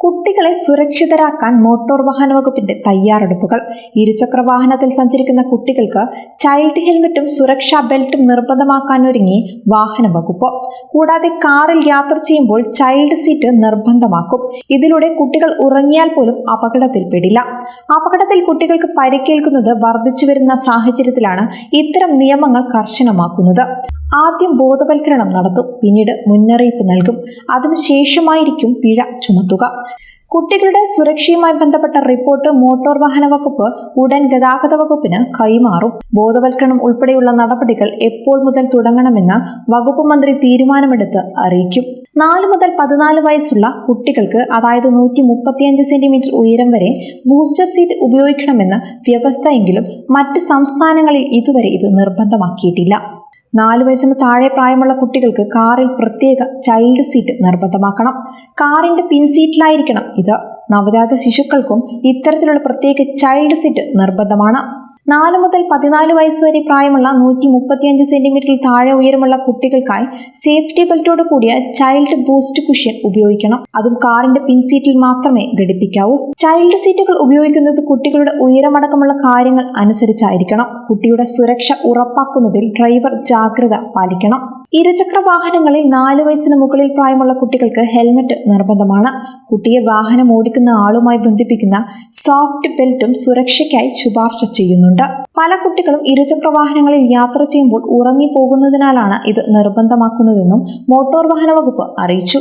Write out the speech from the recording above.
കുട്ടികളെ സുരക്ഷിതരാക്കാൻ മോട്ടോർ വാഹന വകുപ്പിന്റെ തയ്യാറെടുപ്പുകൾ. ഇരുചക്ര വാഹനത്തിൽ സഞ്ചരിക്കുന്ന കുട്ടികൾക്ക് ചൈൽഡ് ഹെൽമറ്റും സുരക്ഷാ ബെൽറ്റും നിർബന്ധമാക്കാനൊരുങ്ങി വാഹന വകുപ്പ്. കൂടാതെ കാറിൽ യാത്ര ചെയ്യുമ്പോൾ ചൈൽഡ് സീറ്റ് നിർബന്ധമാക്കും. ഇതിലൂടെ കുട്ടികൾ ഉറങ്ങിയാൽ പോലും അപകടത്തിൽ പെടില്ല. അപകടത്തിൽ കുട്ടികൾക്ക് പരിക്കേൽക്കുന്നത് വർദ്ധിച്ചു വരുന്ന സാഹചര്യത്തിലാണ് ഇത്തരം നിയമങ്ങൾ കർശനമാക്കുന്നത്. ആദ്യം ബോധവൽക്കരണം നടത്തും. പിന്നീട് മുന്നറിയിപ്പ് നൽകും. അതിനുശേഷമായിരിക്കും പിഴ ചുമത്തുക. കുട്ടികളുടെ സുരക്ഷയുമായി ബന്ധപ്പെട്ട റിപ്പോർട്ട് മോട്ടോർ വാഹന വകുപ്പ് ഉടൻ ഗതാഗത വകുപ്പിന് കൈമാറും. ബോധവൽക്കരണം ഉൾപ്പെടെയുള്ള നടപടികൾ എപ്പോൾ മുതൽ തുടങ്ങണമെന്ന് വകുപ്പ് മന്ത്രി തീരുമാനമെടുത്ത് അറിയിക്കും. നാല് മുതൽ പതിനാല് വയസ്സുള്ള കുട്ടികൾക്ക് അതായത് നൂറ്റി മുപ്പത്തിയഞ്ച് സെന്റിമീറ്റർ ഉയരം വരെ ബൂസ്റ്റർ സീറ്റ് ഉപയോഗിക്കണമെന്ന് വ്യവസ്ഥയെങ്കിലും മറ്റ് സംസ്ഥാനങ്ങളിൽ ഇതുവരെ ഇത് നിർബന്ധമാക്കിയിട്ടില്ല. നാല് വയസ്സിന് താഴെ പ്രായമുള്ള കുട്ടികൾക്ക് കാറിൽ പ്രത്യേക ചൈൽഡ് സീറ്റ് നിർബന്ധമാക്കണം. കാറിന്റെ പിൻസീറ്റിലായിരിക്കണം ഇത്. നവജാത ശിശുക്കൾക്കും ഇത്തരത്തിലുള്ള പ്രത്യേക ചൈൽഡ് സീറ്റ് നിർബന്ധമാണ്. നാല് മുതൽ പതിനാല് വയസ്സ് വരെ പ്രായമുള്ള നൂറ്റി മുപ്പത്തിയഞ്ച് സെന്റിമീറ്ററിൽ താഴെ ഉയരമുള്ള കുട്ടികൾക്കായി സേഫ്റ്റി ബെൽറ്റോട് കൂടിയ ചൈൽഡ് ബൂസ്റ്റ് കുഷ്യൻ ഉപയോഗിക്കണം. അതും കാറിന്റെ പിൻസീറ്റിൽ മാത്രമേ ഘടിപ്പിക്കാവൂ. ചൈൽഡ് സീറ്റുകൾ ഉപയോഗിക്കുന്നത് കുട്ടികളുടെ ഉയരമടക്കമുള്ള കാര്യങ്ങൾ അനുസരിച്ചായിരിക്കണം. കുട്ടിയുടെ സുരക്ഷ ഉറപ്പാക്കുന്നതിൽ ഡ്രൈവർ ജാഗ്രത പാലിക്കണം. ഇരുചക്ര വാഹനങ്ങളിൽ നാല് വയസ്സിന് മുകളിൽ പ്രായമുള്ള കുട്ടികൾക്ക് ഹെൽമറ്റ് നിർബന്ധമാണ്. കുട്ടിയെ വാഹനം ഓടിക്കുന്ന ആളുമായി ബന്ധിപ്പിക്കുന്ന സോഫ്റ്റ് ബെൽറ്റും സുരക്ഷയ്ക്കായി ശുപാർശ ചെയ്യുന്നുണ്ട്. പല കുട്ടികളും ഇരുചക്ര വാഹനങ്ങളിൽ യാത്ര ചെയ്യുമ്പോൾ ഉറങ്ങി ഉറങ്ങിപ്പോകുന്നതിനാലാണ് ഇത് നിർബന്ധമാക്കുന്നതെന്നും മോട്ടോർ വാഹന വകുപ്പ് അറിയിച്ചു.